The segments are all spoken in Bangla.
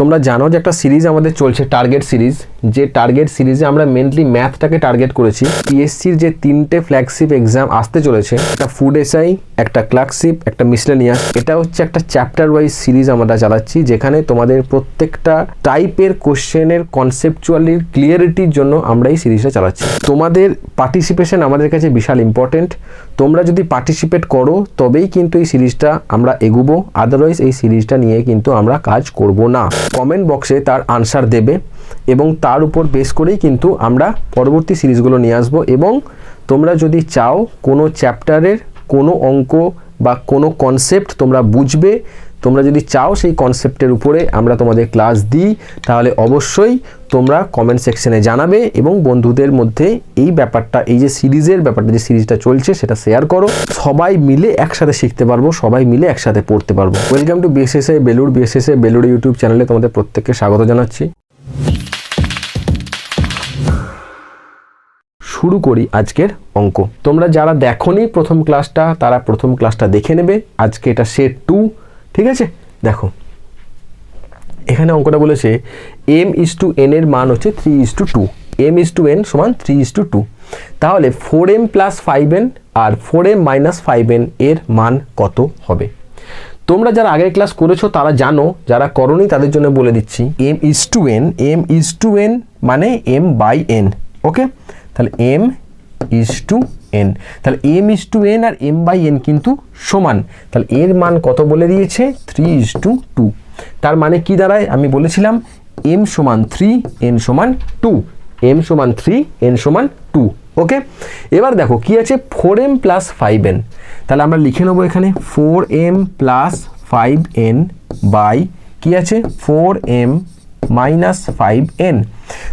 তোমরা জানো যে একটা সিরিজ আমাদের চলছে টার্গেট সিরিজ। যে টার্গেট সিরিজে আমরা মেনলি ম্যাথটাকে টার্গেট করেছি। পিএসসির যে তিনটে ফ্ল্যাগশিপ এক্সাম আসতে চলেছে, একটা ফুড এসআই একটা ক্লার্কশিপ একটা মিসলেনিয়াস এটা হচ্ছে একটা চ্যাপ্টার ওয়াইজ সিরিজ আমরা চালাচ্ছি, যেখানে তোমাদের প্রত্যেকটা টাইপের কোশ্চেনের কনসেপচুয়ালির ক্লিয়ারিটির জন্য আমরা এই সিরিজটা চালাচ্ছি। তোমাদের পার্টিসিপেশন আমাদের কাছে বিশাল ইম্পর্টেন্ট তোমরা যদি পার্টিসিপেট করো, তবেই কিন্তু এই সিরিজটা আমরা এগুবো। আদারওয়াইজ এই সিরিজটা নিয়ে কিন্তু আমরা কাজ করব না। কমেন্ট বক্সে তার আনসার দেবে এবং তার উপর বেস করেই কিন্তু আমরা পরবর্তী সিরিজগুলো নিয়ে আসব এবং তোমরা যদি চাও কোনো চ্যাপ্টারের কোনো অঙ্ক বা কোনো কনসেপ্ট তোমরা বুঝবে তোমরা যদি চাও সেই কনসেপ্টের উপরে আমরা তোমাদের ক্লাস দিই, তাহলে অবশ্যই তোমরা কমেন্ট সেকশনে জানাবে এবং বন্ধুদের মধ্যে এই ব্যাপারটা, এই যে সিরিজের ব্যাপারটা, যে সিরিজটা চলছে সেটা শেয়ার করো। সবাই মিলে একসাথে শিখতে পারব, সবাই মিলে একসাথে পড়তে পারব। Welcome to BSSA Belur BSSA Belur YouTube চ্যানেলে তোমাদের প্রত্যেককে স্বাগত জানাচ্ছি। শুরু করি আজকের অঙ্ক। তোমরা যারা দেখোনি প্রথম ক্লাসটা তারা প্রথম ক্লাসটা দেখে নেবে। আজকে এটা সেট টু ঠিক আছে? দেখো। এখানে অঙ্কটা বলেছে এম ইস টু এন এর মান হচ্ছে three is to two M is to N সমান থ্রি ইস টু টু তাহলে four M plus five N আর four M minus five N এর মান কত হবে? তোমরা যারা আগের ক্লাস করেছ, তারা জানো, যারা করনি, তাদের জন্য বলে দিচ্ছি। M is to N M is to N মানে এম বাই এন ওকে তাহলে এম ইস টু এন তাহলে এম ইস টু এন আর এম বাই এন কিন্তু সমান। তাহলে এর মান কত বলে দিয়েছে? থ্রি ইস টু টু তার মানে কি দাঁড়ায়? আমি বলেছিলাম এম সমান থ্রি এন সমান টু এম সমান থ্রি এন সমান টু ওকে? এবার দেখো কি আছে? Four M plus five N তাহলে আমরা লিখে নেব এখানে four M plus five N by কি আছে? Four M minus five N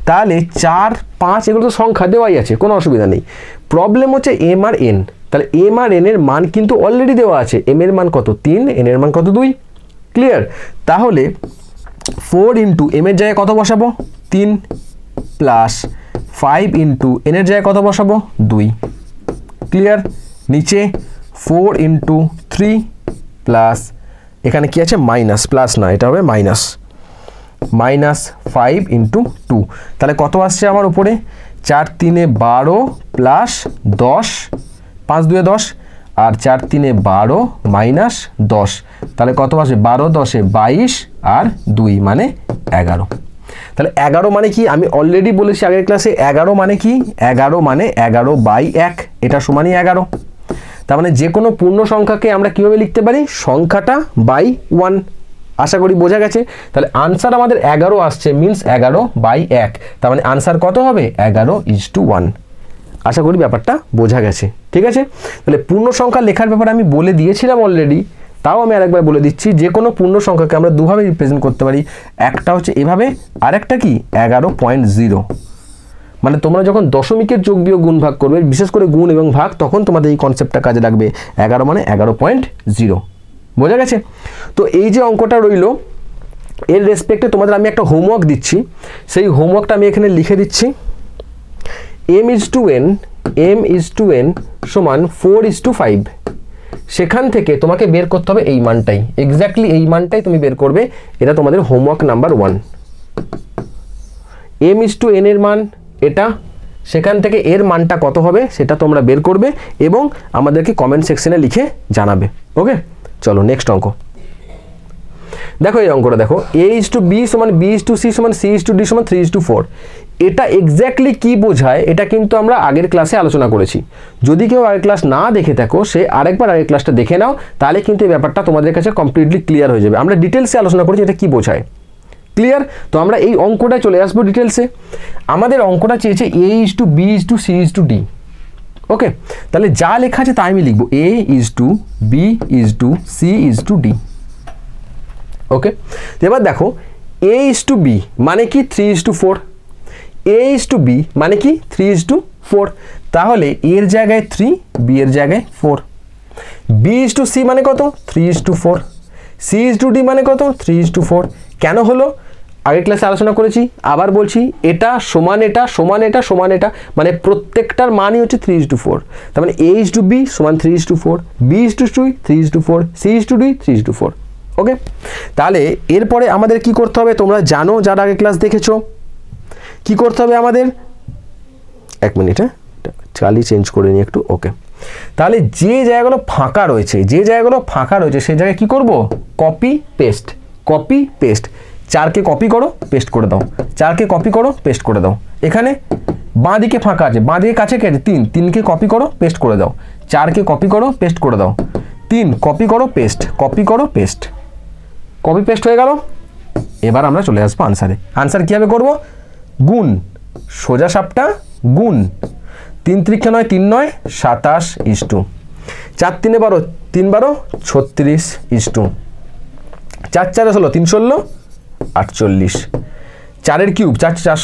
তাহলে চার, পাঁচ এগুলো তো সংখ্যা দেওয়াই আছে, কোনো অসুবিধা নেই। প্রবলেম হচ্ছে এম আর এন তাহলে এম আর এন এর মান কিন্তু অলরেডি দেওয়া আছে। এম এর মান কত? তিন এন এর মান কত? দুই। ক্লিয়ার তাহলে ফোর ইন্টু এম এর জায়গায় কত বসাবো? তিন প্লাস ফাইভ ইন্টু এন এর জায়গায় কত বসাবো? দুই। ক্লিয়ার নিচে ফোর ইন্টু থ্রি প্লাস এখানে কি আছে? মাইনাস প্লাস না এটা হবে minus minus five into two তাহলে কত আসছে আমার উপরে? চার তিনে বারো প্লাস দশ, পাঁচ দুয়ে দশ, আর চার তিনে বারো মাইনাস দশ। তাহলে কত আসবে? বারো দশে বাইশ আর দুই মানে এগারো। তাহলে এগারো মানে কি? আমি অলরেডি বলেছি আগের ক্লাসে এগারো মানে কি? এগারো মানে এগারো বাই এক। এটা সমানই এগারো। তার মানে যে কোনো পূর্ণ সংখ্যাকে আমরা কীভাবে লিখতে পারি? সংখ্যাটা বাই ওয়ান। আশা করি বোঝা গেছে। তাহলে আনসার আমাদের এগারো আসছে মিন্স এগারো বাই এক। তার মানে আনসার কত হবে? এগারো ইজ টু ওয়ান আশা করি ব্যাপারটা বোঝা গেছে। ঠিক আছে? তাহলে পূর্ণ সংখ্যা লেখার ব্যাপারে আমি বলে দিয়েছিলাম অলরেডি তাও আমি আরেকবার বলে দিচ্ছি, যে কোনো পূর্ণ সংখ্যাকে আমরা দুভাবে রিপ্রেজেন্ট করতে পারি। একটা হচ্ছে এভাবে আর একটা কি? এগারো পয়েন্ট জিরো মানে তোমরা যখন দশমিকের যোগ বিয়োগ গুণ ভাগ করবে, বিশেষ করে গুণ এবং ভাগ, তখন তোমাদের এই কনসেপ্টটা কাজে লাগবে। এগারো মানে এগারো পয়েন্ট জিরো বোঝা গেছে? তো এই যে অঙ্কটা রইল, এর রেসপেক্টে তোমাদের আমি একটা হোমওয়ার্ক দিচ্ছি। সেই হোমওয়ার্কটা আমি এখানে লিখে দিচ্ছি। M is to N M is to N সমান ফোর ইজ টু ফাইভ সেখান থেকে তোমাকে বের করতে হবে এই মানটাই। এক্স্যাক্টলি এই মানটাই তুমি বের করবে। এটা তোমাদের homework number one M is to N এর মান এটা। সেখান থেকে এর মানটা কত হবে সেটা তোমরা বের করবে এবং আমাদেরকে কমেন্ট সেকশনে লিখে জানাবে। ওকে চলো নেক্সট অঙ্ক। দেখো এই অঙ্কটা দেখো এ ইজ টু বি সমান বি ইজ টু সি সমান সি ইজ টু ডি সমান থ্রি ইজ টু ফোর এটা এক্স্যাক্টলি কি বোঝায়, এটা কিন্তু আমরা আগের ক্লাসে আলোচনা করেছি। যদি কেউ আগের ক্লাস না দেখে থাকো, সে আরেকবার আগের ক্লাসটা দেখে নাও, তাহলে কিন্তু এই ব্যাপারটা তোমাদের কাছে কমপ্লিটলি ক্লিয়ার হয়ে যাবে। আমরা ডিটেলসে আলোচনা করেছি, এটা কি বোঝায়। ক্লিয়ার তো আমরা এই অঙ্কটায় চলে আসব ডিটেলসে আমাদের অঙ্কটা চেয়েছে A is to B is to C is to D okay তাহলে যা লেখা আছে তাই আমি লিখব A is to B is to C is to D okay এবার দেখো এ ইজ টু বি মানে কি three is to four A is to B মানে কি থ্রি ইজ টু ফোর তাহলে এর জায়গায় থ্রি বি এর জায়গায় four B is to C মানে কত three is to four C is to D মানে কত থ্রি ইজ টু ফোর কেন হলো আগের ক্লাসে আলোচনা করেছি, আবার বলছি এটা সমান এটা সমান এটা সমান এটা মানে প্রত্যেকটার মানই হচ্ছে থ্রি ইজ টু ফোর তার মানে এ ইজ টু বি সমান three is to four B is to to three is to four C is to D three is to four okay তাহলে এরপরে আমাদের কি করতে হবে? তোমরা জানো যারা আগে ক্লাস দেখেছ। কি করতে হবে আমাদের? এক মিনিট হ্যাঁ? চালি চেঞ্জ করে নিই একটু। ওকে তাহলে যে জায়গাগুলো ফাঁকা রয়েছে, যে জায়গাগুলো ফাঁকা রয়েছে, সেই জায়গায় কি করব? কপি পেস্ট কপি পেস্ট চারকে কপি করো পেস্ট করে দাও। চারকে কপি করো পেস্ট করে দাও। এখানে বাঁ দিকে ফাঁকা আছে। বাঁ দিকে কাছে কে? আছে তিন। তিনকে কপি করো পেস্ট করে দাও। চারকে কপি করো পেস্ট করে দাও। তিন কপি করো পেস্ট কপি করো পেস্ট কপি পেস্ট হয়ে গেল। এবার আমরা চলে আসব আনসারে আনসার কীভাবে করব? গুণ। সোজা সাপটা গুণ। তিন ত্রিক্ষা নয়, তিন নয়, সাতাশ ইস্টু চার তিনে বারো, তিন বারো, ছত্রিশ ইস্টু চার চারে ষোলো, তিন ষোলো আটচল্লিশ। চারের কিউব, চার চার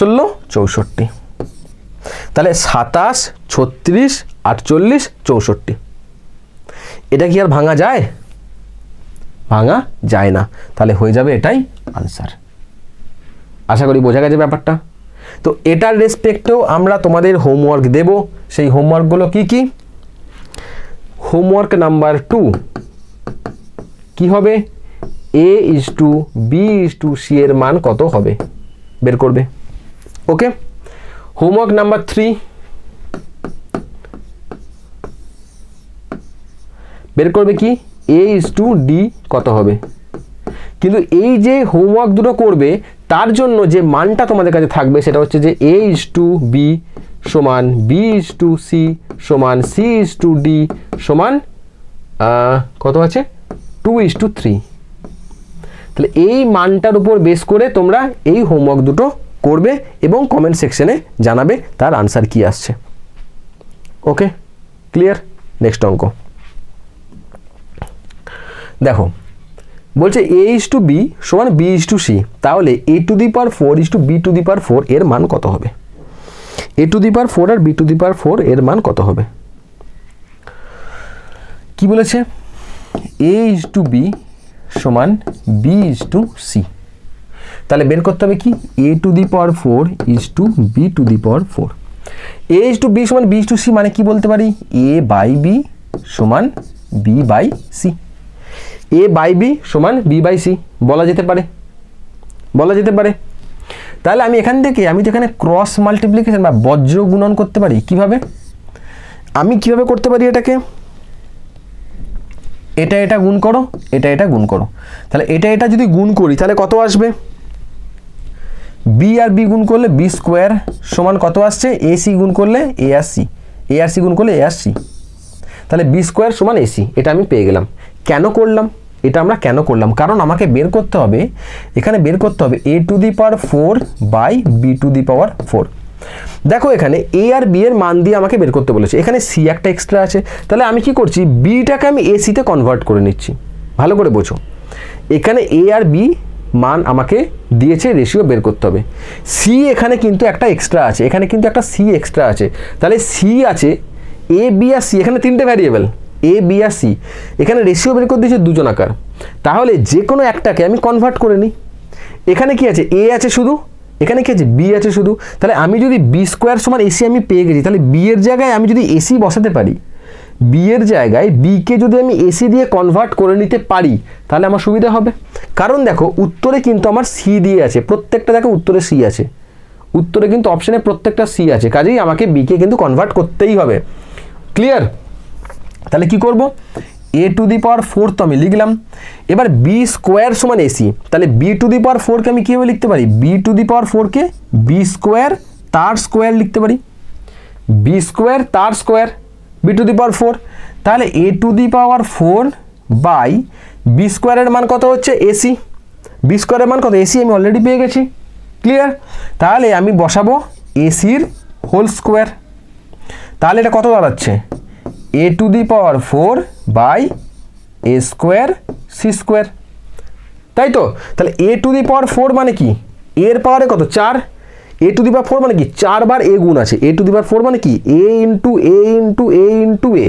চৌষট্টি। তাহলে সাতাশ, ছত্রিশ, আটচল্লিশ, চৌষট্টি। এটা কি আর ভাঙা যায়? ভাঙা যায় না। তাহলে হয়ে যাবে এটাই আনসার আশা করি বোঝা গেছে ব্যাপারটা। তো এটার রেসপেক্টেও আমরা তোমাদের হোমওয়ার্ক দেব। সেই হোমওয়ার্কগুলো কি কি? হোমওয়ার্ক নাম্বার টু কি হবে? A is to B is to C এর মান কত হবে? বের করবে। ওকে হোমওয়ার্ক নাম্বার থ্রি বের করবে কি? এ ইজ টু ডি কত হবে? কিন্তু এই যে হোমওয়ার্ক দুটো করবে, তার জন্য যে মানটা তোমাদের কাছে থাকবে, সেটা হচ্ছে যে এ ইজ টু বি সমান বি ইজ টু সি সমান সি ইজ টু ডি সমান কত আছে? টু ইজ টু থ্রি তাহলে এই মানটার উপর বেস করে তোমরা এই হোমওয়ার্ক দুটো করবে এবং কমেন্ট সেকশনে জানাবে তার আনসার কি আসছে। ওকে ক্লিয়ার নেক্সট অঙ্ক। দেখো, বলছে এ ইস টু বি সমান বি ইস টু সি তাহলে A to the power four is to B to the power four এর মান কত হবে? A to the power four R B to the power four এর মান কত হবে? কি বলেছে? এ ইস টু বি সমান বি ইস টু সি তাহলে বের করতে হবে কি? A to the power four is to B to the power four A is to B সমান বি ইস টু সি মানে কি বলতে পারি? এ বাই বি সমান B by C A by B সমান বি বাই সি বলা যেতে পারে। বলা যেতে পারে। তাহলে আমি এখান থেকে, আমি তো এখানে ক্রস মাল্টিপ্লিকেশন বা বজ্র গুণন করতে পারি। কীভাবে? আমি কীভাবে করতে পারি এটাকে? এটা এটা গুণ করো, এটা এটা গুণ করো। তাহলে এটা এটা যদি গুণ করি, তাহলে কত আসবে? বি আর বি গুণ করলে বি স্কোয়ার সমান কত আসছে? এ সি গুণ করলে এ আর সি এ আর সি গুণ করলে এ আর সি তাহলে বি স্কোয়ার সমান এসি এটা আমি পেয়ে গেলাম। কেন করলাম? এটা আমরা কেন করলাম? কারণ আমাকে বের করতে হবে, এখানে বের করতে হবে A to the power four by B to the power four দেখো এখানে এ আর বি এর মান দিয়ে আমাকে বের করতে বলেছে। এখানে সি একটা এক্সট্রা আছে। তাহলে আমি কি করছি? বিটাকে আমি এসিতে কনভার্ট করে নিচ্ছি। ভালো করে বোঝো। এখানে এ আর বি মান আমাকে দিয়েছে রেশিও বের করতে হবে। সি এখানে কিন্তু একটা এক্সট্রা আছে। এখানে কিন্তু একটা সি এক্সট্রা আছে। তাহলে সি আছে এ বি আর সি এখানে তিনটে ভ্যারিয়েবল এ বি আর সি এখানে রেশিও বের করে দিয়েছে দুজন আকার। তাহলে যে কোনো একটাকে আমি কনভার্ট করে নিই। এখানে কি আছে? এ আছে শুধু। এখানে কি আছে? বি আছে শুধু। তাহলে আমি যদি বি স্কোয়ার সমান এসি আমি পেয়ে গেছি, তাহলে বি এর জায়গায় আমি যদি এসি বসাতে পারি বি এর জায়গায় বিকে যদি আমি এসি দিয়ে কনভার্ট করে নিতে পারি, তাহলে আমার সুবিধা হবে। কারণ দেখো, উত্তরে কিন্তু আমার সি দিয়ে আছে। প্রত্যেকটা দেখো, উত্তরে সি আছে। উত্তরে কিন্তু অপশানে প্রত্যেকটা সি আছে। কাজেই আমাকে বিকে কিন্তু কনভার্ট করতেই হবে। ক্লিয়ার তাহলে কি করব? এ টু দি পাওয়ার ফোর তো আমি লিখলাম। এবার বি স্কোয়ার সমান এসি তাহলে বি টু দি পাওয়ার ফোরকে আমি কীভাবে লিখতে পারি? বি টু দি পাওয়ার ফোরকে বি স্কোয়ার তার স্কোয়ার লিখতে পারি। বি স্কোয়ার তার square B to the power four তাহলে A to the power four by B স্কোয়ারের মান কত হচ্ছে? এসি বি স্কোয়ারের মান কত? এসি আমি অলরেডি পেয়ে গেছি। ক্লিয়ার তাহলে আমি বসাবো এসির হোল স্কোয়ার তাহলে এটা কত দাঁড়াচ্ছে? A to the power four by A square C square তাই তো? তাহলে A to the power four মানে কি? এর পাওয়ারে কত? চার। এ টু দি পাওয়ার ফোর মানে কি? চারবার এ গুণ আছে। এ টু দি পাওয়ার ফোর মানে কি? A into A into A into A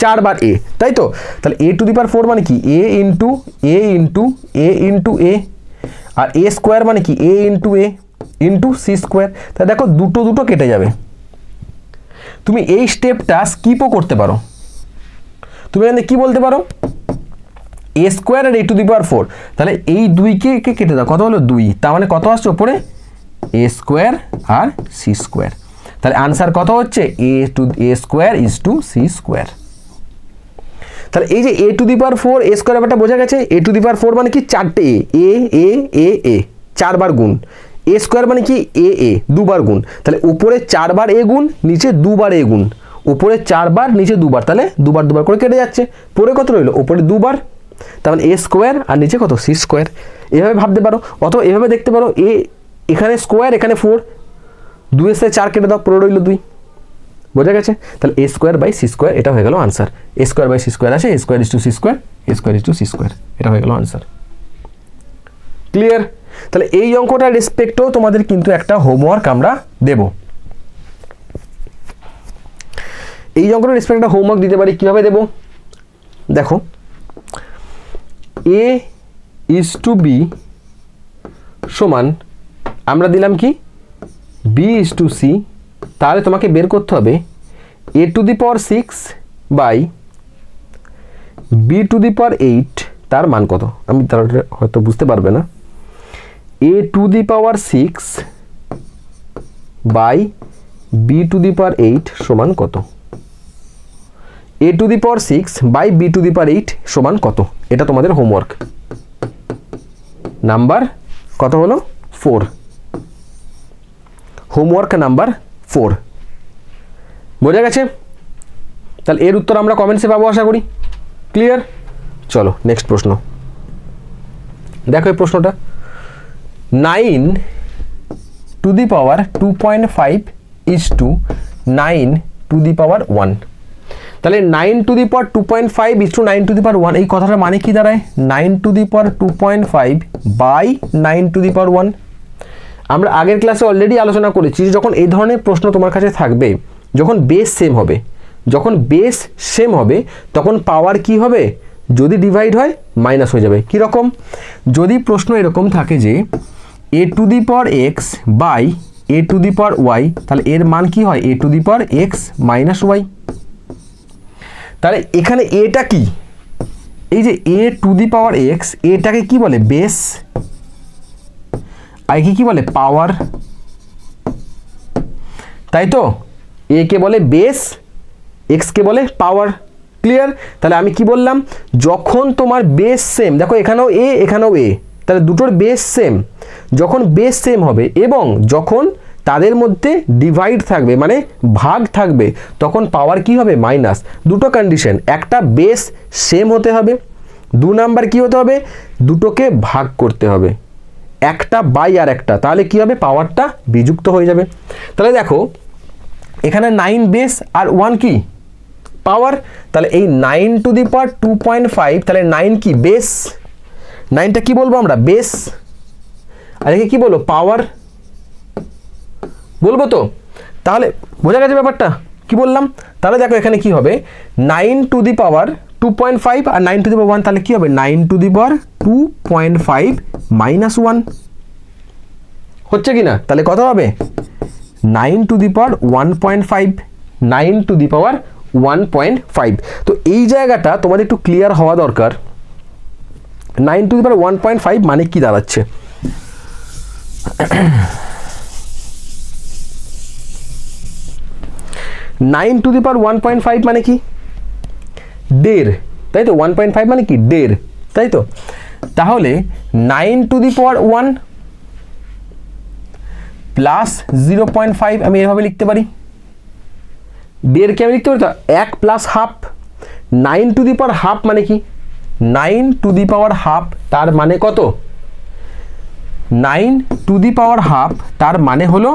চারবার এ তাই তো? তাহলে A to the power four মানে কি? A into A into A into A R A square মানে কি? A into A into C square তাহলে দেখো দুটো দুটো কেটে যাবে। তুমি এই স্টেপটা স্কিপও করতে পারো। তুমি এখানে কি বলতে পারো? A square R A to the power four তাহলে এই দুইকে কে কেটে দাও? কত হলো দুই? তার মানে কত আসছে ওপরে এ স্কোয়ার আর সি স্কোয়ার তাহলে আনসার কত হচ্ছে? A to A square is to C square তাহলে এই যে A to the power four A square ব্যাপারটা বোঝা গেছে? এ টু দি পাওয়ার ফোর মানে কি? চারটে এ এ এ এ চারবার গুণ। এ স্কোয়ার মানে কি? এ এ দুবার গুণ। তাহলে উপরে চারবার এ গুণ, নিচে দুবার এ গুণ। উপরে চারবার, নিচে দুবার। তাহলে দুবার দুবার করে কেটে যাচ্ছে। পরে কত রইল? উপরে দুবার। মানে এ স্কোয়ার আর নিচে কত? সি স্কোয়ার এভাবে ভাবতে পারো। অথবা এভাবে দেখতে পারো এ এখানে স্কোয়ার এখানে ফোর দুইয়ের সাথে চার কেটে দাও, পুরো রইল দুই। বোঝা গেছে? তাহলে A square by C square এটা হয়ে গেল answer A square by C square আছে A square is to C square A square is to C square এটা হয়ে গেল আনসার ক্লিয়ার তাহলে এই অঙ্কটার রেসপেক্টও তোমাদের কিন্তু একটা হোমওয়ার্ক আমরা দেব। এই অঙ্কটার রেসপেক্ট একটা হোমওয়ার্ক দিতে পারি, কীভাবে দেব? দেখো এ ইজ টু বি সমান, আমরা দিলাম কি? বি ইজ টু সি তাহলে তোমাকে বের করতে হবে A to the power six by B to the power eight তার মান কত? আমি তাহলে হয়তো বুঝতে পারবে না। A to the power six by B to the power eight সমান কত? A to the power six by B to the power eight সমান কত? এটা তোমাদের হোমওয়ার্ক নাম্বার কত হলো? ফোর হোমওয়ার্ক নাম্বার ফোর বোঝা গেছে? তাহলে এর উত্তর আমরা কমেন্টসে পাবো, আশা করি। ক্লিয়ার চলো নেক্সট প্রশ্ন। দেখো এই প্রশ্নটা। Nine to the power two point five is to nine to the power one. তাহলে nine to the power two point five is to nine to the power one. এই কথাটার মানে কি দাঁড়ায়? Nine to the power two point five by nine to the power one. আমরা আগের ক্লাসে অলরেডি আলোচনা করেছি যখন এই ধরনের প্রশ্ন তোমার কাছে থাকবে, যখন বেস সেম হবে, যখন বেস সেম হবে, তখন পাওয়ার কি হবে? যদি ডিভাইড হয় মাইনাস হয়ে যাবে। কী রকম যদি প্রশ্ন এরকম থাকে যে A to the power X by A to the power Y তাহলে এর মান কি হয়? A to the power X minus Y তাহলে এখানে এটা কি? এই যে A to the power x এটাকে কি বলে? বেস আর কি বলে? পাওয়ার তাই তো? এ কে বলে বেস এক্স কে বলে পাওয়ার ক্লিয়ার তাহলে আমি কি বললাম? যখন তোমার বেস সেম দেখো এখানেও এ এখানেও এ তাহলে দুটোর বেস সেম যখন বেস সেম হবে এবং যখন তাদের মধ্যে ডিভাইড থাকবে মানে ভাগ থাকবে, তখন পাওয়ার কি হবে? মাইনাস দুটো কন্ডিশন একটা বেস সেম হতে হবে, দু নাম্বার কি হতে হবে? দুটোকে ভাগ করতে হবে। একটা বাই আর একটা, তাহলে কি হবে? পাওয়ারটা বিযুক্ত হয়ে যাবে। তাহলে দেখো, এখানে নাইন বেস আর ওয়ান কি? পাওয়ার তাহলে এই nine to the power two point five তাহলে নাইন কি? বেস নাইনটা কি বলব আমরা? বেস আর একে কি বলব পাওয়ার বলব তো? তাহলে বোঝা গেছে ব্যাপারটা? কি বললাম? তাহলে দেখো এখানে কি হবে? Nine to the power two point five R nine to the power one তাহলে কী হবে? Nine to the power two point five minus one হচ্ছে কি না তাহলে কত হবে? Nine to the power one point five nine to the power one point five তো এই জায়গাটা তোমাদের একটু ক্লিয়ার হওয়া দরকার। Nine to the power one point five মানে কি দাঁড়াচ্ছে? Nine to the power one point five মানে কি? দেড় তাই তো? ওয়ান পয়েন্ট ফাইভ মানে কি? দেড় তাই তো? তাহলে nine to the power one plus zero point five আমি এভাবে লিখতে পারি। দেড়কে আমি লিখতে পারি? তো এক plus half nine to the power half মানে কি? Nine to the power half তার মানে কত? Nine to the power half, তার মানে হলো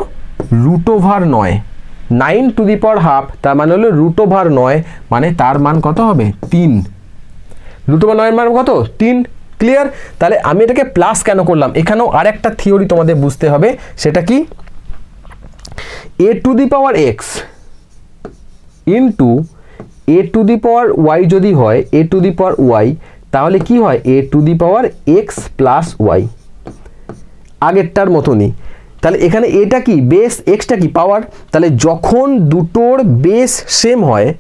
রুট ওভার নয়। Nine to the power half, তার মানে হলো রুট ওভার নয় মানে তার মান কত হবে? তিন। রুট ওভার নয়ের মান কত? তিন। ক্লিয়ার তাহলে আমি এটাকে প্লাস কেন করলাম? এখানেও আরেকটা থিওরি তোমাদের বুঝতে হবে, সেটা কি? A to the power X into A to the power Y যদি হয় A to the power Y তাহলে কি হয়? A to the power X plus Y আগেরটার মতনই। তাহলে এখানে এটা কি? বেস এক্সটা কি? পাওয়ার তাহলে যখন দুটোর বেস সেম হয়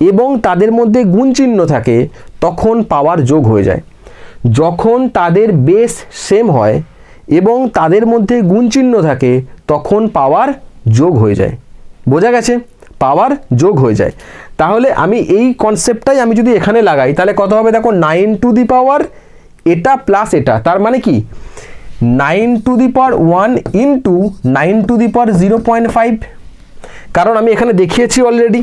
এবং তাদের মধ্যে গুণ চিহ্ন থাকে, তখন পাওয়ার যোগ হয়ে যায়। যখন তাদের বেস সেম হয় এবং তাদের মধ্যে গুণ চিহ্ন থাকে, তখন পাওয়ার যোগ হয়ে যায়। বোঝা গেছে? পাওয়ার যোগ হয়ে যায়। তাহলে আমি এই কনসেপ্টটাই আমি যদি এখানে লাগাই, তাহলে কত হবে? দেখো নাইন টু দি পাওয়ার এটা প্লাস এটা। তার মানে কি? Nine to the power one into nine to the power zero point five. কারণ আমি এখানে দেখিয়েছি অলরেডি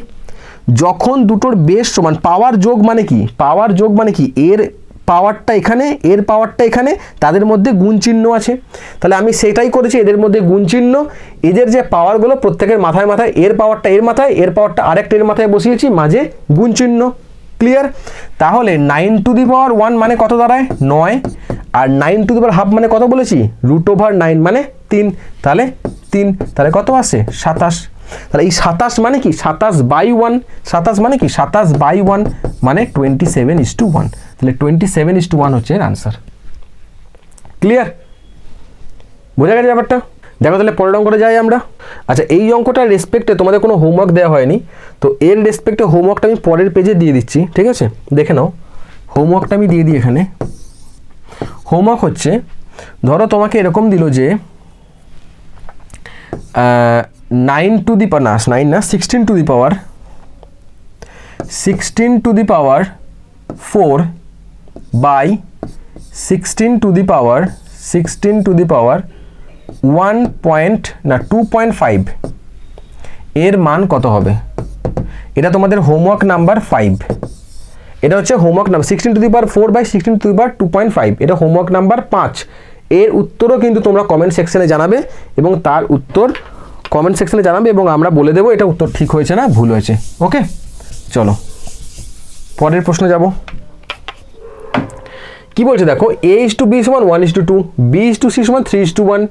যখন দুটোর বেশ সমান পাওয়ার যোগ মানে কি? পাওয়ার যোগ মানে কি? এর পাওয়ারটা এখানে, এর পাওয়ারটা এখানে, তাদের মধ্যে গুণ চিহ্ন আছে। তাহলে আমি সেটাই করেছি, এদের মধ্যে গুণ চিহ্ন। এদের যে পাওয়ারগুলো প্রত্যেকের মাথায় মাথায়, এর পাওয়ারটা এর মাথায়, এর পাওয়ারটা আরেকটা এর মাথায় বসিয়েছি, মাঝে গুণ চিহ্ন। ক্লিয়ার তাহলে nine to the power one মানে কত দাঁড়ায়? নয়। আর নাইন টু দি হাফ মানে কত বলেছি? রুট ওভার নাইন মানে তিন। তাহলে তিন, তাহলে কত আসে? সাতাশ। তাহলে এই সাতাশ মানে কি? সাতাশ বাই ওয়ান সাতাশ মানে কি? সাতাশ বাই ওয়ান মানে twenty seven is to one তাহলে twenty seven is to one হচ্ছে এর আনসার ক্লিয়ার বোঝা গেছে ব্যাপারটা? দেখো তাহলে পরের অঙ্কটা যাই আমরা। আচ্ছা এই অঙ্কটার রেসপেক্টে তোমাদের কোনো হোমওয়ার্ক দেওয়া হয়নি। তো এর রেসপেক্টে হোমওয়ার্কটা আমি পরের পেজে দিয়ে দিচ্ছি, ঠিক আছে? দেখে নাও। হোমওয়ার্কটা আমি দিয়ে দিই এখানে। হোমওয়ার্ক হচ্ছে, ধরো তোমাকে এরকম দিল যে নাইন টু দি না নাইন না sixteen to the power sixteen to the power four by sixteen to the power sixteen to the power one point না টু পয়েন্ট ফাইভ এর মান কত হবে? এটা তোমাদের হোমওয়ার্ক নাম্বার ফাইভ এটা হচ্ছে homework number sixteen to the power four by sixteen to the power two point five এটা হোমওয়ার্ক নাম্বার পাঁচ। এর উত্তরও কিন্তু তোমরা কমেন্ট সেকশনে জানাবে এবং তার উত্তর কমেন্ট সেকশনে জানাবে এবং আমরা বলে দেবো এটা উত্তর ঠিক হয়েছে না, ভুল হয়েছে। ওকে চলো। পরের প্রশ্ন যাব। কি বলছে দেখো? এ ইস টু বি সমান one is to two B is to C সমান থ্রি ইস টু ওয়ান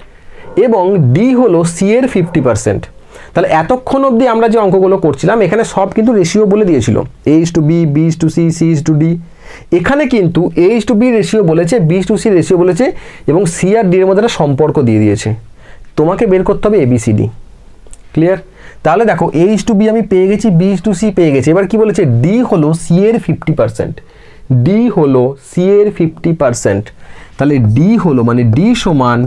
এবং ডি হলো সি এর ফিফটি পার্সেন্ট তাহলে এতক্ষণ অবধি আমরা যে অঙ্কগুলো করছিলাম, এখানে সব কিন্তু রেশিও বলে দিয়েছিল। A is to B B to C C is to D এখানে কিন্তু A is to B ratio বলেছে বি টু সি রেশিও বলেছে, এবং সি আর ডি এর মধ্যে একটা সম্পর্ক দিয়ে দিয়েছে। তোমাকে বের করতে হবে এবিসিডি ক্লিয়ার তাহলে দেখো এ ইস টু বি আমি পেয়ে গেছি বি টু সি পেয়ে গেছি। এবার কি বলেছে? ডি হলো সি এর ফিফটি পার্সেন্ট ডি হলো সি এর ফিফটি পার্সেন্ট তাহলে ডি হলো মানে ডি সমান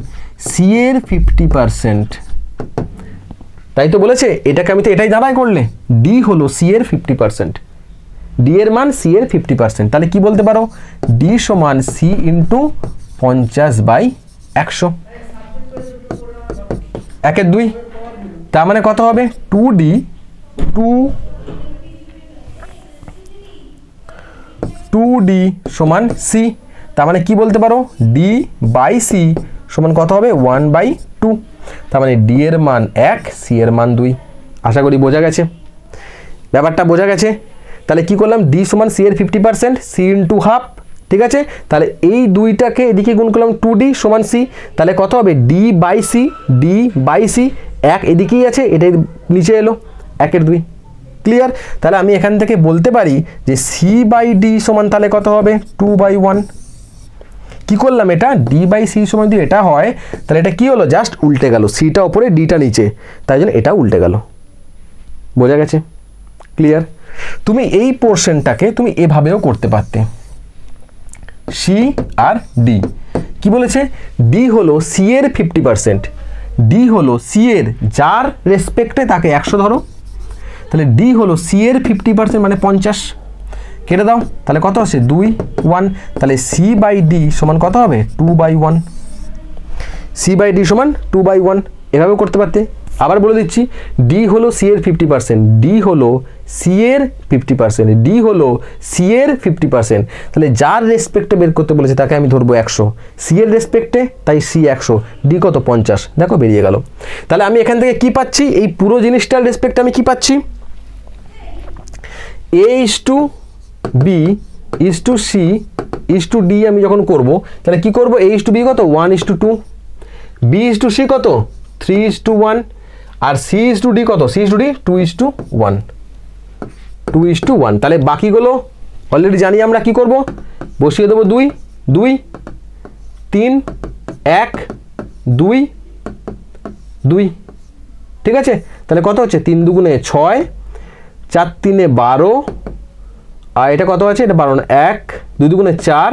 সি এর ফিফটি পার্সেন্ট তাই তো বলেছে, এটাকে আমি তো এটাই দাঁড়ায় করলে। ডি হলো সি এর ফিফটি পার্সেন্ট ডি এর মান সি এর ফিফটি পার্সেন্ট তাহলে কি বলতে পারো? ডি সমান সি ইন্টু পঞ্চাশ বাই একশো। একের দুই। তার মানে কত হবে? Two D to two D সমান সি তার মানে কি বলতে পারো? ডি বাই সি সমান কত হবে? ওয়ান বাই টু তার মানে ডি এর মান এক সি এর মান দুই। আশা করি বোঝা গেছে? ব্যাপারটা বোঝা গেছে? তাহলে কি করলাম? ডি সমান সি এর fifty percent C into half ঠিক আছে? তাহলে এই দুইটাকে এদিকে গুণ করলাম টু ডি সমান সি তাহলে কত হবে? D by C D by C এক এদিকেই আছে, এটাই নিচে এলো, একের দুই। ক্লিয়ার তাহলে আমি এখান থেকে বলতে পারি যে সি বাই ডি সমান তাহলে কত হবে? টু বাই ওয়ান কি করলাম এটা? ডি বাই সি সময় যদি এটা হয়, তাহলে এটা কি হলো? জাস্ট উল্টে গেল। সিটা ওপরে ডিটা নিচে। তাই জন্য এটা উল্টে গেল। বোঝা গেছে? ক্লিয়ার তুমি এই পোর্শনটাকে তুমি এভাবেও করতে পারতে। সি আর ডি কি বলেছে? ডি হলো সি এর ফিফটি পার্সেন্ট ডি হলো সি এর যার রেসপেক্টে তাকে একশো ধরো। তাহলে ডি হলো সি এর ফিফটি পার্সেন্ট মানে পঞ্চাশ। কেটে দাও, তাহলে কত আছে দুই ওয়ান তাহলে সি বাই ডি সমান কত হবে? Two by one C by D সমান টু বাই ওয়ান এভাবেও করতে পারতে। আবার বলে দিচ্ছি ডি হলো সি এর ফিফটি পার্সেন্ট ডি হলো সি এর ফিফটি পার্সেন্ট ডি হলো সি এর ফিফটি পার্সেন্ট তাহলে যার রেসপেক্টে বের করতে বলেছে, তাকে আমি ধরবো একশো। সি এর রেসপেক্টে তাই সি একশো। ডি কত? পঞ্চাশ। দেখো, বেরিয়ে গেল। তাহলে আমি এখান থেকে কি পাচ্ছি? এই পুরো জিনিসটার রেসপেক্টে আমি কি পাচ্ছি? A is to B is to C is to D আমি যখন করব তাহলে কি করব এ ইস টু বি কত one is to two B is to C কত থ্রি ইস টু ওয়ান আর সি ইস টু ডি কত C is to D two is to one two is to one তাহলে বাকিগুলো অলরেডি জানি আমরা কি করব বসিয়ে দেবো দুই দুই তিন এক দুই দুই ঠিক আছে তাহলে কত হচ্ছে তিন দুগুণে ছয় চার তিনে বারো আর এটা কত আছে? এটা বারো এক, দুই দুগুণে চার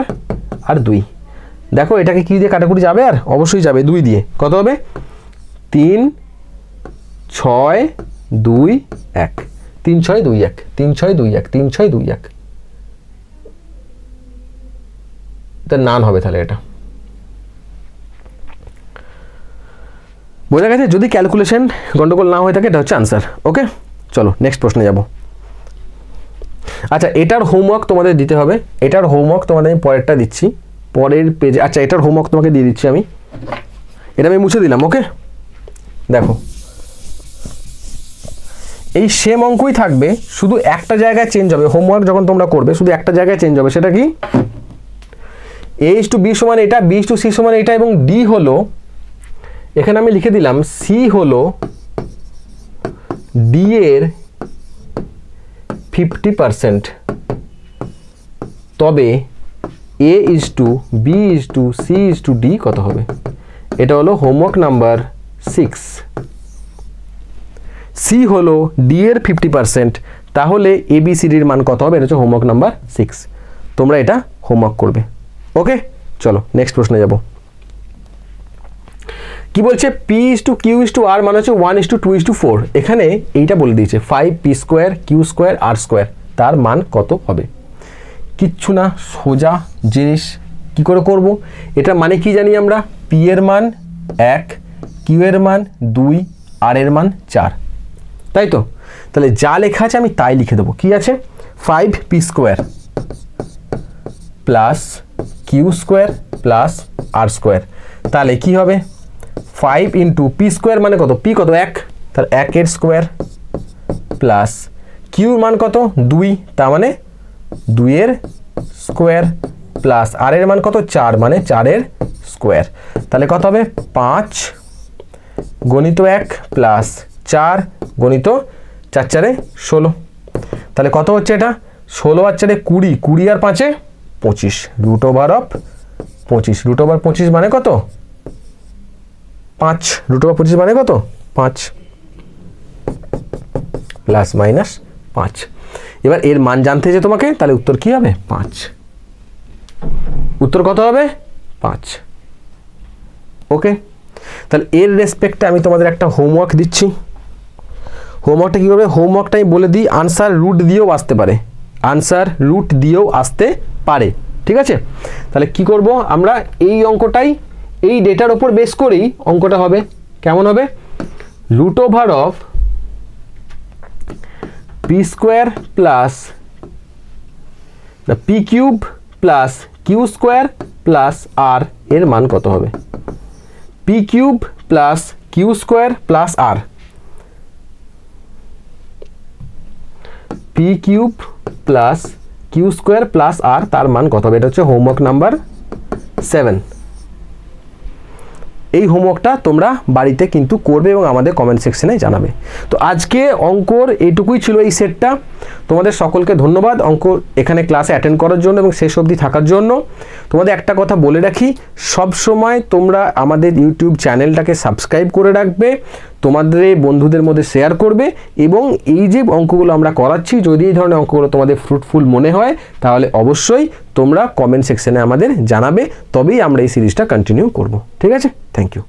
আর দুই। দেখো, এটাকে কী দিয়ে কাটাকুটি যাবে? আর অবশ্যই যাবে দুই দিয়ে। কত হবে? তিন, ছয়, দুই, এক। তিন, ছয়, দুই, এক। তিন, ছয়, দুই, এক। তিন, ছয়, দুই, এক। নান হবে তাহলে এটা। বোঝা গেছে? যদি ক্যালকুলেশন গন্ডগোল না হয়ে থাকে, এটা হচ্ছে আনসার ওকে চলো নেক্সট প্রশ্নে যাব। আচ্ছা এটার হোমওয়ার্ক তোমাদের দিতে হবে। এটার হোমওয়ার্ক তোমাদের আমি পরেরটা দিচ্ছি। পরের পেজে আচ্ছা এটার হোমওয়ার্ক তোমাকে দিয়ে দিচ্ছি আমি। এটা আমি মুছে দিলাম ওকে দেখো। এই সেম অঙ্কই থাকবে, শুধু একটা জায়গায় চেঞ্জ হবে। হোমওয়ার্ক যখন তোমরা করবে, শুধু একটা জায়গায় চেঞ্জ হবে। সেটা কি? এ ইস টু বি সমান এটা বি ইস টু সি সমান এটা এবং ডি হলো, এখানে আমি লিখে দিলাম সি হলো ডি এর ফিফটি পারসেন্ট। তবে A is to B is to C is to D কত হবে? এটা হলো হোমওয়ার্ক নাম্বার সিক্স সি হলো ডি এর ফিফটি পারসেন্ট। তাহলে এ বি সি ডির মান কত হবে? এটা হচ্ছে হোমওয়ার্ক নাম্বার সিক্স তোমরা এটা হোমওয়ার্ক করবে। ওকে? চলো নেক্সট প্রশ্নে যাব। কি বলছে? P is to Q is to R মানে হচ্ছে one is to two is to four এখানে এইটা বলে দিয়েছে five P square Q square R square তার মান কত হবে? কিচ্ছু না, সোজা জিনিস কি করে করব? এটা মানে কি জানি আমরা? পি এর মান এক কিউ এর মান দুই আর এর মান চার। তাই তো? তাহলে যা লেখা আছে আমি তাই লিখে দেবো। কি আছে? Five P square plus Q square plus R square তাহলে কি হবে? ফাইভ ইন্টু পি স্কোয়ার মানে কত? পি কত? এক। তার একের স্কোয়ার প্লাস কিউর মান কত? দুই। তার মানে দুইয়ের স্কোয়ার প্লাস আর এর মান কত? চার। মানে চারের স্কোয়ার তাহলে কত হবে? পাঁচ গণিত এক প্লাস চার গণিত চার চারে ষোলো। তাহলে কত হচ্ছে এটা? ষোলো আর চারে কুড়ি। কুড়ি আর পাঁচে পঁচিশ। রুট ওভার অফ পঁচিশ। রুট ওভার পঁচিশ মানে কত? পাঁচ রুট ওভার পঁচিশ মানে কত? পাঁচ। প্লাস মাইনাস পাঁচ। এবার এর মান জানতে যে তোমাকে, তাহলে উত্তর কি হবে? পাঁচ। উত্তর কত হবে? পাঁচ। ওকে? তাহলে এর রেসপেক্টে আমি তোমাদের একটা হোমওয়ার্ক দিচ্ছি। হোমওয়ার্কটা কী করবে হোমওয়ার্কটা আমি বলে দিই আনসার রুট দিয়েও আসতে পারে। আনসার রুট দিয়েও আসতে পারে। ঠিক আছে? তাহলে কি করব? আমরা এই অঙ্কটাই এই ডেটার ওপর বেস করেই অঙ্কটা হবে। কেমন হবে? Root over of P square plus P cube plus Q square plus R এর মান কত হবে? P cube plus Q square plus R. P cube plus Q square plus R তার মান কত হবে? এটা হচ্ছে হোমওয়ার্ক নাম্বার সেভেন। এই হোমওয়ার্কটা তোমরা বাড়িতে কিন্তু করবে এবং আমাদের কমেন্ট সেকশনে জানাবে। তো আজকে অঙ্কর এইটুকুই ছিল এই সেটটা তোমাদের সকলকে ধন্যবাদ। অঙ্ক এখানে ক্লাসে অ্যাটেন্ড করার জন্য এবং শেষ অবধি থাকার জন্য। তোমাদের একটা কথা বলে রাখি সব সময় তোমরা আমাদের ইউটিউব চ্যানেলটাকে সাবস্ক্রাইব করে রাখবে। তোমাদের বন্ধুদের মধ্যে শেয়ার করবে এবং এই যে অঙ্কগুলো আমরা করাচ্ছি, যদি এই ধরনের অঙ্কগুলো তোমাদের ফ্রুটফুল মনে হয়, তাহলে অবশ্যই তোমরা কমেন্ট সেকশনে আমাদের জানাবে, তবেই আমরা এই সিরিজটা কন্টিনিউ করব। ঠিক আছে? Thank you